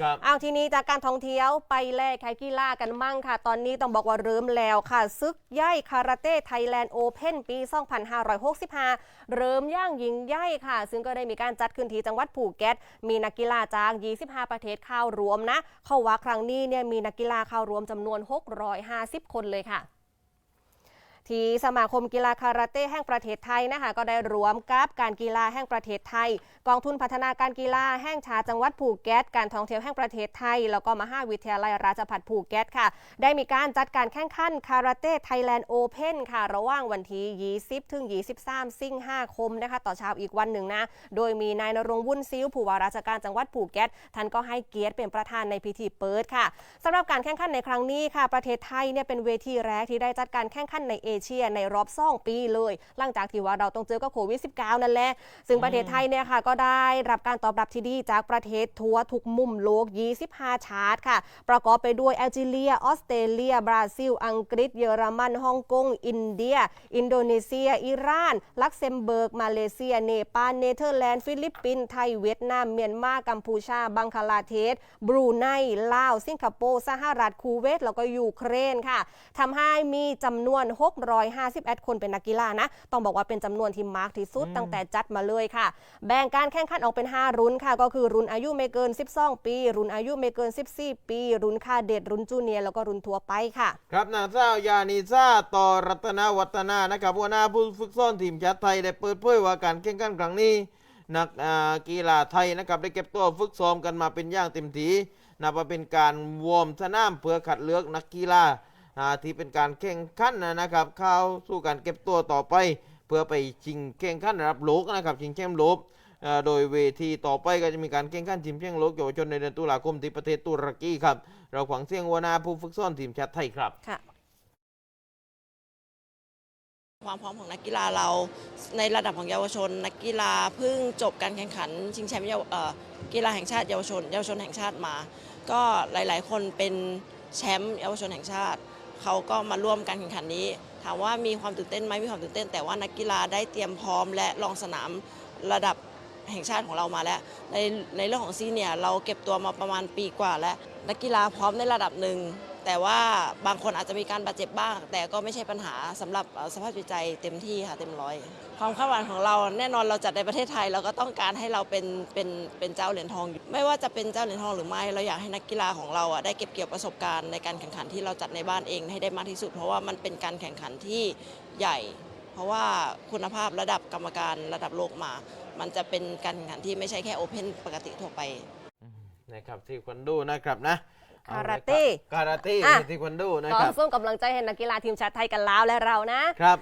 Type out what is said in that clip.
ครับเอาทีนี้จากการท่องเที่ยวไปแลกไคกีฬากันมั่งค่ะ ตอนนี้ต้องบอกว่าเริ่มแล้วค่ะ ซึกย่ายคาราเต้ไทยแลนด์โอเพนปี 2565 เริ่มย่างยิงใหญ่ค่ะ ซึ่งก็ได้มีการจัดขึ้นที่จังหวัดภูเก็ต มีนักกีฬาจาก 25 ประเทศเข้ารวมนะ เข้าว่าครั้งนี้เนี่ยมีนักกีฬาเข้ารวมจำนวน 650 คนเลยค่ะ ที่สมาคมกีฬาคาราเต้แห่งประเทศไทยนะคะก็ได้รวมกับการกีฬาแห่งประเทศไทย กองทุนพัฒนาการกีฬาแห่งชาติจังหวัดภูเก็ตการท่องเที่ยวแห่งประเทศไทย แล้วก็มหาวิทยาลัยราชภัฏภูเก็ตค่ะ ได้มีการจัดการแข่งขันคาราเต้ไทยแลนด์โอเพนค่ะ ระหว่างวันที่ 20 ถึง 23 สิงหาคมนะคะ ต่อเช้าอีกวันหนึ่งนะ โดยมีนายนรงวุ่นซิ้วผู้ว่าราชการจังหวัดภูเก็ตท่านก็ให้เกียรติเป็นประธานในพิธีเปิดค่ะสำหรับการแข่งขันในครั้งนี้ค่ะ ประเทศไทยเนี่ยเป็นเวทีแรกที่ได้จัดการแข่งขันในเอเชียในรอบ2ปีเลย หลังจากที่ว่าเราต้องเจอกับโควิด -19 นั่นแหละ ซึ่งประเทศไทยเนี่ยค่ะก็ได้รับการตอบรับที่ดีจากประเทศทั่วทุกมุมโลก 25 ชาติค่ะ ประกอบไปด้วยแอลจีเรีย ออสเตรเลีย บราซิล อังกฤษ เยอรมันฮ่องกง อินเดีย อินโดนีเซีย อิหร่าน ลักเซมเบิร์ก มาเลเซีย เนปาล เนเธอร์แลนด์ ฟิลิปปินส์ ไทย เวียดนาม เมียนมา กัมพูชา บังคลาเทศ บรูไน ลาว สิงคโปร์ สหรัฐ คูเวต แล้วก็ยูเครนค่ะ ทำให้มีจำนวน651 คนเป็นนักกีฬานะ ต้องบอกว่าเป็นจำนวนที่มากที่สุดตั้งแต่จัดมาเลยค่ะ แบ่งการแข่งขันออกเป็น 5 รุ่นค่ะ ก็คือรุ่นอายุไม่เกิน 12 ปี รุ่นอายุไม่เกิน 14 ปี รุ่นคาเด็ด รุ่นจูเนียร์แล้วก็รุ่นทั่วไปค่ะ ครับนางสาวยานิซาต่อรัตนวัฒนานะครับหัวหน้าผู้ฝึกสอนทีมชาติไทยได้เปิดเผยว่าการแข่งขันครั้งนี้นักอ่ากีฬาไทยนะครับได้เก็บตัวฝึกซ้อมกันมาเป็นอย่างเต็มที่นับว่าเป็นการวอร์มสนามเพื่อคัดเลือกนักกีฬา อ่าที่เป็นการแข่งขันนะครับ เข้าสู่การเก็บตัวต่อไป เพื่อไปชิงแข่งขันระดับโลกนะครับชิงแชมป์โลกอ่าโดยเวทีต่อไปก็จะมีการแข่งขันชิงแชมป์โลกเยาวชนในเดือนตุลาคมที่ประเทศตุรกีครับ เราขวังเสียงหัวหน้าผู้ฝึกสอนทีมชาติไทยครับค่ะความพร้อมของนักกีฬาเราในระดับของเยาวชน นักกีฬาเพิ่งจบการแข่งขัน ชิงแชมป์เยาวเอ่อกีฬาแห่งชาติเยาวชน เยาวชนแห่งชาติมา ก็หลาย ๆ คนเป็นแชมป์เยาวชนแห่งชาติ เขาก็มาร่วมการแข่งขันนี้ ถามว่ามีความตื่นเต้นไหมมีความตื่นเต้น แต่ว่านักกีฬาได้เตรียมพร้อม และลองสนามระดับแห่งชาติของเรามาแล้ว ในในเรื่องของซีเนียเราเก็บตัวมาประมาณปีกว่าแล้วนักกีฬาพร้อมในระดับหนึ่ง แต่ว่าบางคนอาจจะมีการบาดเจ็บบ้าง แต่ก็ไม่ใช่ปัญหาสำหรับสภาพจิตใจเต็มที่ค่ะเต็มร้อย ความคาดหวังของเราแน่นอนเราจัดในประเทศไทยเราก็ต้องการให้เราเป็นเป็นเป็นเจ้าเหรียญทอง ไม่ว่าจะเป็นเจ้าเหรียญทองหรือไม่เราอยากให้นักกีฬาของเราอะได้เก็บเกี่ยวประสบการณ์ในการแข่งขันที่เราจัดในบ้านเองให้ได้มากที่สุด เพราะว่ามันเป็นการแข่งขันที่ใหญ่ เพราะว่าคุณภาพระดับกรรมการระดับโลกมา มันจะเป็นการแข่งขันที่ไม่ใช่แค่โอเพนปกติทั่วไปนะครับที่ควนดูนะครับนะ คาราเต้คาราเต้อะที่ควันดูนะก็ครับ ส่งกำลังใจให้นักกีฬาทีมชาติไทยกันแล้วและเรานะครับ